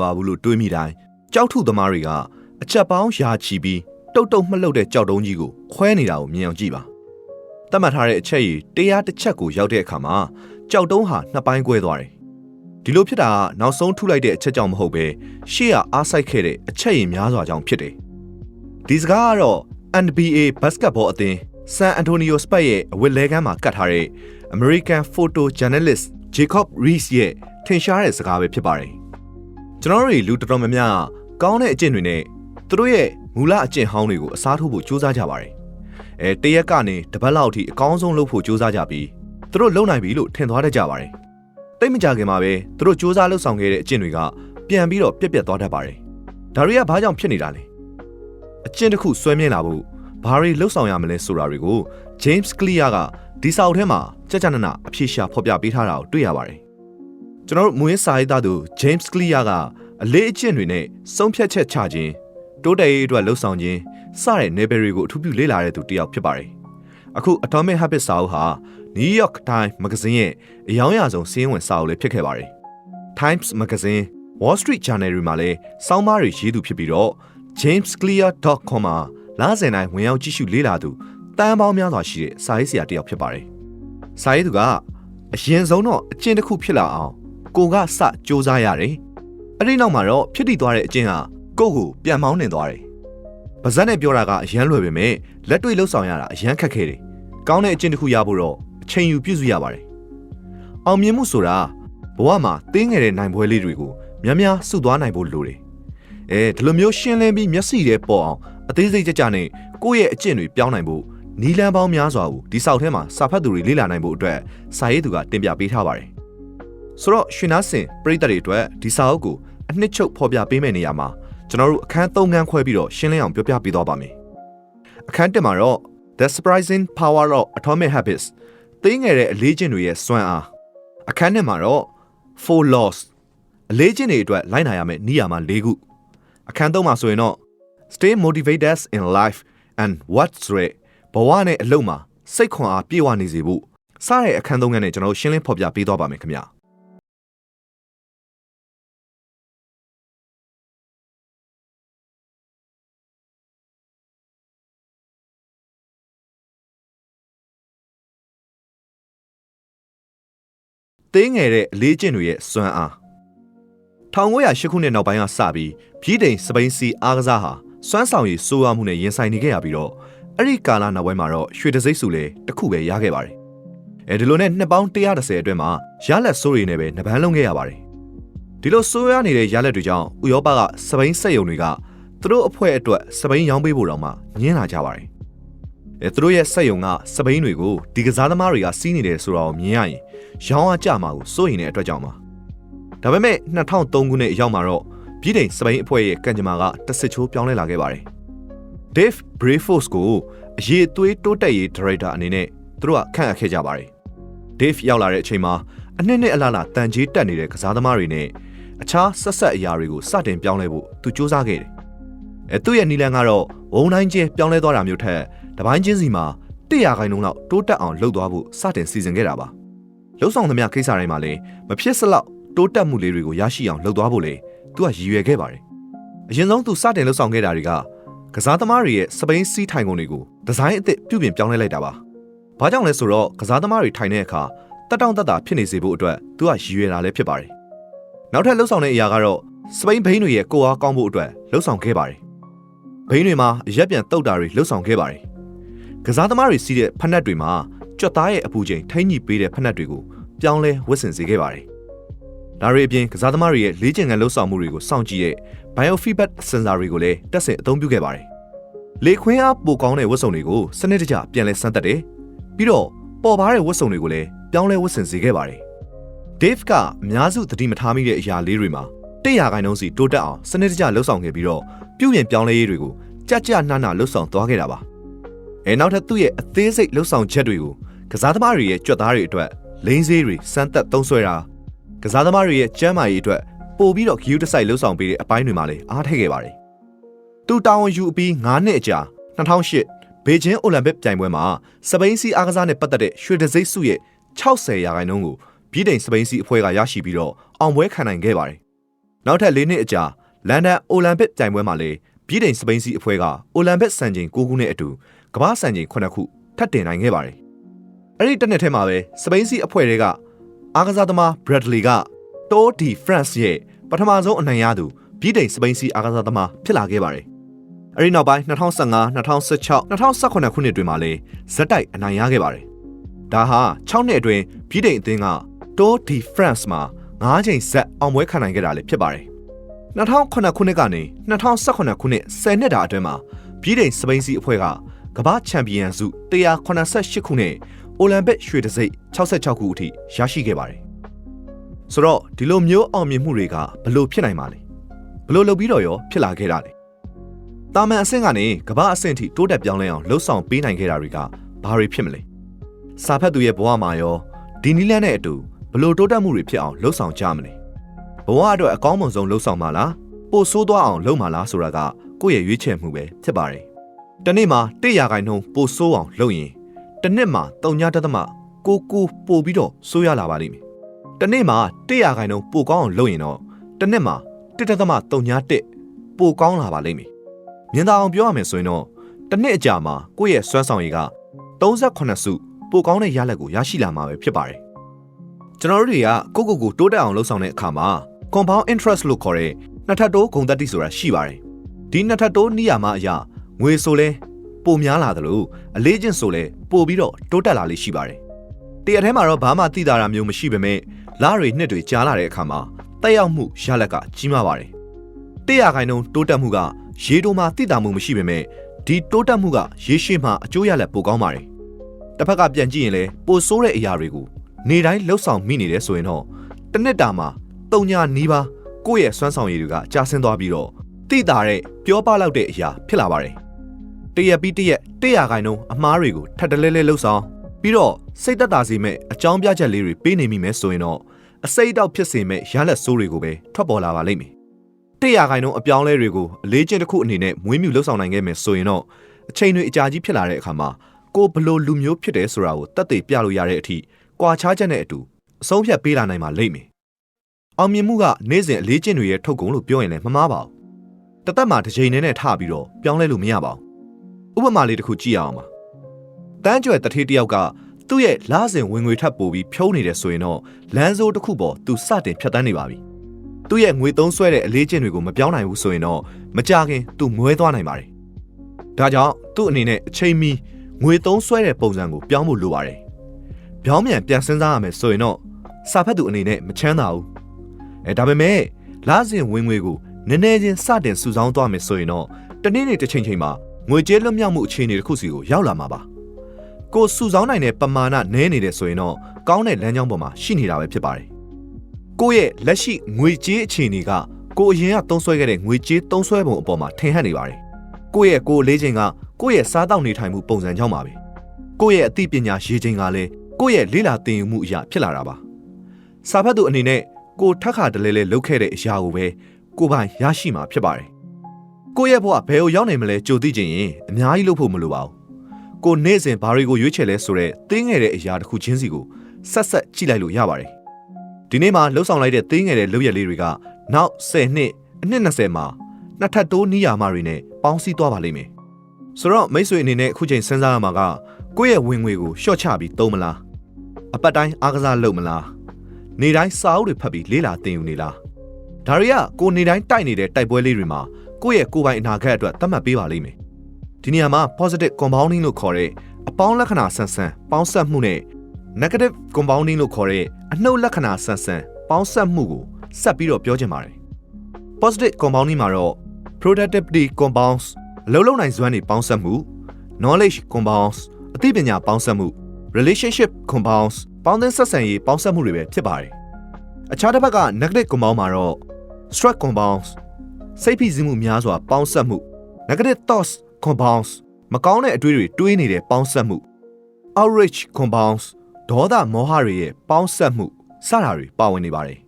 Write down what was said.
ပါဘူးလို့တွေးမိတိုင်းကြောက်ထုသမားတွေကအချက်ပေါင်းရာချီပြီးတုတ်တုတ်မှတ်လုတဲ့ကြောက်တုံးကြီးကိုခွဲနေတာကိုမြင်အောင်ကြည့်ပါတတ်မှတ်ထားတဲ့အချက်ကြီးတရားတစ်ချက်ကိုရောက်တဲ့အခါမှာကြောက်တုံးဟာနှစ်ပိုင်းကွဲသွားတယ်ဒီလိုဖြစ်တာကနောက်ဆုံးထုလိုက်တဲ့အချက်ကြောင့်မဟုတ်ပဲရှေ့ကအားဆိုင်ခဲ့တဲ့အချက်ရည်များစွာကြောင့်ဖြစ်တယ်ဒီစကားကတော့ NBA ဘတ်စကတ်ဘောအသင်း San Antonio Spurs ရဲ့အဝတ်လဲကမ်းမှာကတ်ထားတဲ့ American Photojournalist Jacob Reese ရဲ့ထင်ရှားတဲ့စကားပဲဖြစ်ပါတယ် ကျွန်တော်တို့တွေလူတော်တော်များများကောင်းတဲ့အကျင့်တွေနဲ့သူတို့ရဲ့မူလအကျင့်ဟောင်းတွေကိုအစားထိုးဖို့ကြိုးစားကြပါတယ်အဲတရက်ကနေတပတ်လောက်အထိအကောင်းဆုံးလုပ်ဖို့ကြိုးစားကြပြီးသူတို့လုံနိုင်ပြီလို့ထင်သွားတတ်ကြပါတယ်တိတ်မကြခင်မှာပဲသူတို့စူးစမ်းလှုပ်ဆောင်ခဲ့တဲ့အကျင့်တွေကပြန်ပြီးတော့ပြက်ပြက်သွားတတ်ပါတယ်။ဒါတွေကဘာကြောင့်ဖြစ်နေတာလဲ။အကျင့်တစ်ခုဆွဲမြင်လာဖို့ဘာတွေလှုပ်ဆောင်ရမလဲဆိုတာတွေကို James Clear ကဒီစာအုပ်ထဲမှာကြကြနနအဖြေရှာဖော်ပြပေးထားတာကိုတွေ့ရပါတယ်။ ကျွန်တော်တို့မူရင်းစာရေးသားသူ James Clear ကအလေးအကျင့်တွေနဲ့ဆုံးဖြတ်ချက်ချခြင်းတိုးတက်ရေးအတွက်လှုပ်ဆောင်ခြင်းစတဲ့ level တွေကိုအထူးပြုလေ့လာတဲ့သူတစ်ယောက်ဖြစ်ပါတယ်။အခု Atomic Habits စာအုပ်ဟာ New York Times မဂဇင်းရဲ့အယောင်ရဆုံးစီးရင်ဝင်စာအုပ်လေးဖြစ်ခဲ့ပါတယ်။ Times မဂဇင်း Wall Street Journal တွေမှာလည်းစောင်းမားတွေရေးသူဖြစ်ပြီးတော့ jamesclear.com မှာလစဉ်တိုင်းဝင်ရောက်ကြည့်ရှုလေ့လာသူတန်ပေါင်းများစွာရှိတဲ့စာရေးဆရာတစ်ယောက်ဖြစ်ပါတယ်။စာရေးသူကအရင်ဆုံးတော့အကျင့်တစ်ခုဖြစ်လာအောင် ကိုကစစ조사ရတယ်။အဲ့ဒီနောက်မှာတော့ဖြစ်တည်သွားတဲ့အကျင့်ဟာကိုယ့်ကိုပြန်မောင်းနှင်သွားတယ်။ပါဇက်နဲ့ပြောတာကအရန်လွယ်ပေမဲ့လက်တွေ့လှုပ်ဆောင်ရတာအရန်ခက်ခဲတယ်။ကောင်းတဲ့အကျင့်တစ်ခုရဖို့တော့အချိန်ယူပြုစုရပါတယ်။အောင်မြင်မှုဆိုတာဘဝမှာတင်းငယ်တဲ့နိုင်ပွဲလေးတွေကိုများများစုသွားနိုင်ဖို့လိုတယ်။အဲဒီလိုမျိုးရှင်းလင်းပြီးမျက်စိထဲပေါ်အောင်အသေးစိတ်ကြကြနဲ့ကိုယ့်ရဲ့အကျင့်တွေပြောင်းနိုင်ဖို့နီလန်းပေါင်းများစွာကိုဒီဆောက်ထဲမှာစာဖတ်သူတွေလေ့လာနိုင်ဖို့အတွက်စာရေးသူကတင်ပြပေးထားပါတယ်။ ဆိုတော့ရှင်နာစင်ပရိသတ်တွေအတွက်ဒီစာအုပ်ကိုအနှစ်ချုပ်ဖော်ပြပေးမယ့်နေရာမှာကျွန်တော်တို့အခန်း၃ခန်းခွဲပြီးတော့ရှင်းလင်းအောင်ပြောပြပေးသွားပါမယ်။အခန်း၁မှာတော့ The Surprising Power of Atomic Habits သိငယ်တဲ့အလေးကျင့်တွေရဲ့စွမ်းအားအခန်းထဲမှာတော့ Four Laws အလေးကျင့်တွေအတွက်လိုက်နာရမယ့်နည်းယာမ၄ခုအခန်း၃မှာဆိုရင်တော့ Stay motivated in life and what ဆိုတဲ့ဘဝနဲ့အလုပ်မှာစိတ်ခွန်အားပြည့်ဝနေစေဖို့စတဲ့အခန်း၃ခန်းနဲ့ကျွန်တော်တို့ရှင်းလင်းဖော်ပြပေးသွားပါမယ်ခင်ဗျာ သေးငယ်တဲ့အလေးကျင့်တွေရဲ့စွမ်းအား1908ခုနှစ်နောက်ပိုင်းကစပြီးပြည်တိန်စပိန်စီအားကစားဟာစွမ်းဆောင်ရည်စိုးရမှုနဲ့ရင်ဆိုင်နေခဲ့ရပြီးတော့အဲ့ဒီကာလနောက်ပိုင်းမှာတော့ရွှေတစိမ့်စုလည်းတစ်ခုပဲရခဲ့ပါတယ်။အဲဒီလိုနဲ့နှစ်ပေါင်း130အတွင်းမှာရလက်စိုးရည်နဲ့ပဲနှပန်းလုံးခဲ့ရပါတယ်။ဒီလိုစိုးရနေတဲ့ရလက်တွေကြောင့်ဥရောပကစပိန်စက်ယုံတွေကသူတို့အဖွဲ့အတွက်စပိန်ရောင်းပေးဖို့တောင်မှညှင်းလာကြပါတယ်။ အဲသူတို့ရဲ့စက်ယုံကစပိန်တွေကိုဒီကစားသမားတွေကစီးနေတယ်ဆိုတာကိုမြင်ရရင်ရောင်းအားကြမှာကိုစိုးရင်တဲ့အတွက်ကြောင့်ပါ။ဒါပေမဲ့2003ခုနှစ်ရောက်မှာတော့ပြည်ထိုင်စပိန်အဖွဲ့ရဲ့ကံကြမ္မာကတစ်စစ်ချိုးပြောင်းလဲလာခဲ့ပါတယ်။ Dave Brayfos ကိုအရေးသွေးတိုးတက်ရေးဒါရိုက်တာအနေနဲ့သူတို့ကခန့်အပ်ခဲ့ကြပါတယ်။ Dave ရောက်လာတဲ့အချိန်မှာအနှစ်နှစ်အလားလားတန်ကြီးတက်နေတဲ့ကစားသမားတွေနဲ့အခြားဆက်ဆက်အရာတွေကိုစတင်ပြောင်းလဲဖို့သူစူးစမ်းခဲ့တယ်။အဲသူ့ရဲ့နီလန်ကတော့ဝုံတိုင်းကျဲပြောင်းလဲသွားတာမျိုးထက် တပိုင်းချင်းစီမှာ100ခိုင်နှုန်းလောက်တိုးတက်အောင်လှုပ်သွားဖို့စတင်စီစဉ်ခဲ့တာပါ။လှုပ်ဆောင်သမျှကိစ္စတိုင်းမှာလည်းမဖြစ်စလောက်တိုးတက်မှုလေးတွေကိုရရှိအောင်လှုပ်သွားဖို့လေသူကရည်ရွယ်ခဲ့ပါတယ်။အရင်ဆုံးသူစတင်လှုပ်ဆောင်ခဲ့တာတွေကကစားသမားတွေရဲ့စပိန်စီးထိုင်ကုန်တွေကိုဒီဇိုင်းအသစ်ပြုပြင်ပြောင်းလဲလိုက်တာပါ။ဘာကြောင့်လဲဆိုတော့ကစားသမားတွေထိုင်တဲ့အခါတက်တောင့်တက်တာဖြစ်နေစေဖို့အတွက်သူကရည်ရွယ်တာလည်းဖြစ်ပါတယ်။နောက်ထပ်လှုပ်ဆောင်တဲ့အရာကတော့စပိန်ဘိန်းတွေရဲ့ကိုအားကောင်းဖို့အတွက်လှုပ်ဆောင်ခဲ့ပါတယ်။ဘိန်းတွေမှာရက်ပြန်တုတ်တာတွေလှုပ်ဆောင်ခဲ့ပါတယ်။ ကစားသမားတွေစီးတဲ့ဖက်နှက်တွေမှာကြွက်သားရဲ့အပူချိန်ထိမ့်ညှိပေးတဲ့ဖက်နှက်တွေကိုပြောင်းလဲဝတ်ဆင်စေခဲ့ပါတယ်။ဒါတွေအပြင်ကစားသမားတွေရဲ့လေ့ကျင့်ခန်းလှုပ်ဆောင်မှုတွေကိုစောင့်ကြည့်တဲ့ biofeedback sensor တွေကိုလည်းတက်ဆင်အသုံးပြုခဲ့ပါတယ်။လေခွင်းအားပိုကောင်းတဲ့ဝတ်စုံတွေကိုစနစ်တကျပြန်လဲစမ်းသပ်တယ်။ပြီးတော့ပေါ်ပါတဲ့ဝတ်စုံတွေကိုလည်းပြောင်းလဲဝတ်ဆင်စေခဲ့ပါတယ်။ Dave ကအများစုသတိမထားမိတဲ့အရာလေးတွေမှာ100ခိုင်နှုန်းစီတိုးတက်အောင်စနစ်တကျလှုပ်ဆောင်ခဲ့ပြီးတော့ပြုပြင်ပြောင်းလဲရေးတွေကိုကြကြနှနှလှုပ်ဆောင်သွားခဲ့တာပါ။ အဲနောက်ထပ်သူ့ရဲ့အသေးစိတ်လှုပ်ဆောင်ချက်တွေကိုကစားသမားတွေရဲ့ကြွက်သားတွေအတွက်လိန်စေးတွေစမ်းသက်သုံးဆွဲတာကစားသမားတွေရဲ့ကျန်းမာရေးအတွက်ပို့ပြီးတော့ဂယူးတစိုက်လှုပ်ဆောင်ပေးတဲ့အပိုင်းတွေမှာလည်းအားထည့်ခဲ့ပါတယ်။သူတာဝန်ယူပြီး9နှစ်အကြာ2008ဘေကျင်းအိုလံပစ်ပြိုင်ပွဲမှာစပိန်စီအားကစားနဲ့ပတ်သက်တဲ့ရွှေတံဆိပ်စုရဲ့60ရာခိုင်နှုန်းကိုပြည်ထိုင်စပိန်စီအဖွဲ့ကရရှိပြီးတော့အောင်ပွဲခံနိုင်ခဲ့ပါတယ်။နောက်ထပ်၄နှစ်အကြာလန်ဒန်အိုလံပစ်ပြိုင်ပွဲမှာလည်းပြည်ထိုင်စပိန်စီအဖွဲ့ကအိုလံပစ်စံချိန်9ခုနဲ့အတူ ကမ္ဘာစံချိန်9ခုထပ်တင်နိုင်ခဲ့ပါတယ်။အဲ့ဒီတစ်နှစ်ထဲမှာပဲစပိန်စီအဖွဲ့တွေကအားကစားသမားဘရက်ဒလီကတိုးဒီဖရန့်စ်ရဲ့ပထမဆုံးအနိုင်ရသူပြည်ထိုင်စပိန်စီအားကစားသမားဖြစ်လာခဲ့ပါတယ်။အဲဒီနောက်ပိုင်း2015 2016 2018ခုနှစ်တွင်မှာလည်းဇက်တိုက်အနိုင်ရခဲ့ပါတယ်။ဒါဟာ6နှစ်အတွင်းပြည်ထိုင်အသင်းကတိုးဒီဖရန့်စ်မှာ9ချိန်ဆက်အောင်ပွဲခံနိုင်ခဲ့တာလည်းဖြစ်ပါတယ်။2009ခုနှစ်ကနေ2018ခုနှစ်10နှစ်တာအတွင်းမှာပြည်ထိုင်စပိန်စီအဖွဲ့က ကမ္ဘာချန်ပီယံစု188ခုနဲ့အိုလံပစ်ရွှေတံဆိပ်66ခုအထိရရှိခဲ့ပါတယ်။ဆိုတော့ဒီလိုမျိုးအောင်မြင်မှုတွေကဘလို့ဖြစ်နိုင်ပါလဲ။ဘလို့လုပ်ပြီးတော့ရောဖြစ်လာခဲ့တာလဲ။တာမန်အဆင့်ကနေကမ္ဘာအဆင့်ထိတိုးတက်ပြောင်းလဲအောင်လှုပ်ဆောင်ပေးနိုင်ခဲ့တာတွေကဘာတွေဖြစ်မလဲ။စာဖတ်သူရဲ့ဘဝမှာရောဒီနီလန်းနဲ့အတူဘလို့တိုးတက်မှုတွေဖြစ်အောင်လှုပ်ဆောင်ကြမလဲ။ဘဝအတွက်အကောင်းဆုံးလှုပ်ဆောင်မှာလား။ပို့ဆိုးသွားအောင်လုပ်မှာလားဆိုတာကကိုယ့်ရဲ့ရွေးချယ်မှုပဲဖြစ်ပါတယ်။ တနေ့မှာ100ရာခိုင်နှုန်းပို့ဆိုးအောင်လုပ်ရင်တစ်နှစ်မှာတုံညာတသမကိုကိုပို့ပြီးတော့ဆိုးရလာပါလိမ့်မယ်။တစ်နေ့မှာ100ရာခိုင်နှုန်းပိုကောင်းအောင်လုပ်ရင်တော့တစ်နှစ်မှာ1တသမတုံညာ1ပိုကောင်းလာပါလိမ့်မယ်။မြင်သာအောင်ပြောရမယ်ဆိုရင်တော့တစ်နှစ်အကြာမှာကိုယ့်ရဲ့စွမ်းဆောင်ရည်က38စုပိုကောင်းတဲ့ရလဒ်ကိုရရှိလာမှာပဲဖြစ်ပါတယ်။ကျွန်တော်တို့တွေကကိုကိုကိုတိုးတက်အောင်လုပ်ဆောင်တဲ့အခါမှာ compound interest လို့ခေါ်တဲ့နှစ်ထပ်တိုးဂုဏ်သက်တိဆိုတာရှိပါတယ်။ဒီနှစ်ထပ်တိုးနိယာမအရာ ငွေဆိုလဲပိုများလာသလိုအလေးချင်းဆိုလဲပိုပြီးတော့တိုးတက်လာလေးရှိပါတယ်။တရက်ထဲမှာတော့ဘာမှသိတာမျိုးမရှိပေမဲ့လတွေနှစ်တွေကြာလာတဲ့အခါမှာတက်ရောက်မှုရလက်ကကြီးမားပါတယ်။တရာခိုင်နှုန်းတိုးတက်မှုကရေတိုမှာသိတာမှုမရှိပေမဲ့ဒီတိုးတက်မှုကရေရှည်မှာအကျိုးရလက်ပိုကောင်းပါတယ်။တစ်ဖက်ကပြန်ကြည့်ရင်လည်းပိုဆိုးတဲ့အရာတွေကိုနေတိုင်းလှုပ်ဆောင်မိနေတယ်ဆိုရင်တော့တစ်နှစ်တာမှာတုံညာနီးပါးကိုယ့်ရဲ့စွမ်းဆောင်ရည်တွေကကြာဆင်းသွားပြီးတော့တိတာတဲ့ပြောပလောက်တဲ့အရာဖြစ်လာပါတယ်။ တရက်ပြီးတရက်တရာခိုင်နှုန်းအမားတွေကိုထပ်တလဲလဲလှုပ်ဆောင်ပြီးတော့စိတ်သက်သာစေမဲ့အကြောင်းပြချက်လေးတွေပေးနေမိမယ်ဆိုရင်တော့အစိတ်တောက်ဖြစ်စေမဲ့ရလက်ဆိုးတွေကိုပဲထွက်ပေါ်လာပါလိမ့်မယ်။တရာခိုင်နှုန်းအပြောင်းလဲတွေကိုအလေးချင်းတစ်ခုအနေနဲ့မွေးမြူလှုပ်ဆောင်နိုင်ခဲ့မယ်ဆိုရင်တော့အချိန်တွေအကြာကြီးဖြစ်လာတဲ့အခါမှာကိုဘလို့လူမျိုးဖြစ်တယ်ဆိုတာကိုတတ်သိပြလို့ရတဲ့အထိကွာခြားချက်နဲ့အတူအဆုံးဖြတ်ပေးလာနိုင်မှာလိမ့်မယ်။အောင်မြင်မှုကနေ့စဉ်အလေးချင်းတွေရဲ့ထုတ်ကုန်လို့ပြောရင်လည်းမမှားပါဘူး။တသက်မှာတစ်ချိန်နဲ့ထပြီးတော့ပြောင်းလဲလို့မရပါဘူး။ ဥပမာလေးတစ်ခုကြည့်ရအောင်ပါ။တန်းကျွယ်တထေးတယောက်ကသူ့ရဲ့လစဉ်ဝင်ငွေထပ်ပို့ပြီးဖြုံးနေတယ်ဆိုရင်တော့လမ်းစိုးတစ်ခုပေါ်သူစတင်ဖြတ်တန်းနေပါပြီ။သူ့ရဲ့ငွေသုံးဆွဲတဲ့အလေးချင်းတွေကိုမပြောင်းနိုင်ဘူးဆိုရင်တော့မကြခင်သူမွဲသွားနိုင်ပါတယ်။ဒါကြောင့်သူ့အနေနဲ့အချိန်မီငွေသုံးဆွဲတဲ့ပုံစံကိုပြောင်းဖို့လိုပါတယ်။ပြောင်းပြန်ပြန်စဉ်းစားရမယ်ဆိုရင်တော့စာဖတ်သူအနေနဲ့မချမ်းသာဘူး။အဲဒါပေမဲ့လစဉ်ဝင်ငွေကိုနည်းနည်းချင်းစတင်စုဆောင်းသွားမယ်ဆိုရင်တော့တနေ့နေ့တစ်ချိန်ချိန်မှာ ငွေကြေးလွတ်မြောက်မှုအခြေအနေတစ်ခုစီကိုရောက်လာမှာပါ။ကိုစုဆောင်းနိုင်တဲ့ပမာဏနည်းနေတယ်ဆိုရင်တော့ကောင်းတဲ့လမ်းကြောင်းပေါ်မှာရှိနေတာပဲဖြစ်ပါတယ်။ကိုယ့်ရဲ့လက်ရှိငွေကြေးအခြေအနေကကိုအရင်ကသုံးဆွဲခဲ့တဲ့ငွေကြေးသုံးဆွဲပုံအပေါ်မှာထင်ဟပ်နေပါတယ်။ကိုယ့်ရဲ့ကိုယ်လေးချိန်ကကိုယ့်ရဲ့စားတောက်နေထိုင်မှုပုံစံကြောင့်ပါပဲ။ကိုယ့်ရဲ့အသိပညာရေးချိန်ကလည်းကိုယ့်ရဲ့လေ့လာသင်ယူမှုအရာဖြစ်လာတာပါ။စာဖတ်သူအနေနဲ့ကိုထက်ခါတလဲလဲလုပ်ခဲ့တဲ့အရာကိုပဲကိုပိုင်ရရှိမှာဖြစ်ပါတယ်။ ကိုယ့်ရဲ့ဘဝဘယ်ကိုရောက်နိုင်မလဲကြိုသိချင်ရင်အများကြီးလုပ်ဖို့မလိုပါဘူး။ကိုနေ့စဉ်ဘာတွေကိုရွေးချယ်လဲဆိုတော့တင်းငယ်တဲ့အရာတစ်ခုချင်းစီကိုဆက်ဆက်ကြည့်လိုက်လို့ရပါတယ်။ဒီနေ့မှာလှုပ်ဆောင်လိုက်တဲ့တင်းငယ်တဲ့လုပ်ရက်လေးတွေကနောက်10နှစ်အနှစ်20မှာနှစ်ထပ်တိုးနီးယာမတွေနဲ့ပေါင်းစည်းသွားပါလိမ့်မယ်။ဆိုတော့မိတ်ဆွေအနေနဲ့အခုချိန်စဉ်းစားရမှာကကိုယ့်ရဲ့ဝင်ငွေကိုရှော့ချပြီးသုံးမလား။အပတ်တိုင်းအားကစားလုပ်မလား။နေတိုင်းစာအုပ်တွေဖတ်ပြီးလေ့လာသင်ယူနေလား။ဒါတွေကကိုနေတိုင်းတိုက်နေတဲ့တိုက်ပွဲလေးတွေမှာ ကိုယ့်ရဲ့ကိုယ်ပိုင်အနာဂတ်အတွက်သတ်မှတ်ပေးပါလိမ့်မယ်။ဒီနေရာမှာ positive compounding လို့ခေါ်တဲ့အပေါင်းလက္ခဏာဆန်းဆန်းပေါင်းစပ်မှုနဲ့ negative compounding လို့ခေါ်တဲ့အနှုတ်လက္ခဏာဆန်းဆန်းပေါင်းစပ်မှုကိုဆက်ပြီးတော့ပြောချင်ပါတယ်။ positive compounding မှာတော့ productivity compounds အလုံးလုံးနိုင်စွမ်းတွေပေါင်းစပ်မှု knowledge compounds အသိပညာပေါင်းစပ်မှု relationship compounds ပေါင်းသင်းဆက်ဆံရေးပေါင်းစပ်မှုတွေပဲဖြစ်ပါတယ်။အခြားတစ်ဖက်က negative compound မှာတော့ stress compounds စိတ်ဖိစီးမှုများစွာပေါင်းစပ်မှု negative thoughts compounds မကောင်းတဲ့အတွေးတွေတွေးနေတဲ့ပေါင်းစပ်မှု outrage compounds ဒေါသမောဟတွေရဲ့ပေါင်းစပ်မှုစတာတွေပါဝင်နေပါတယ်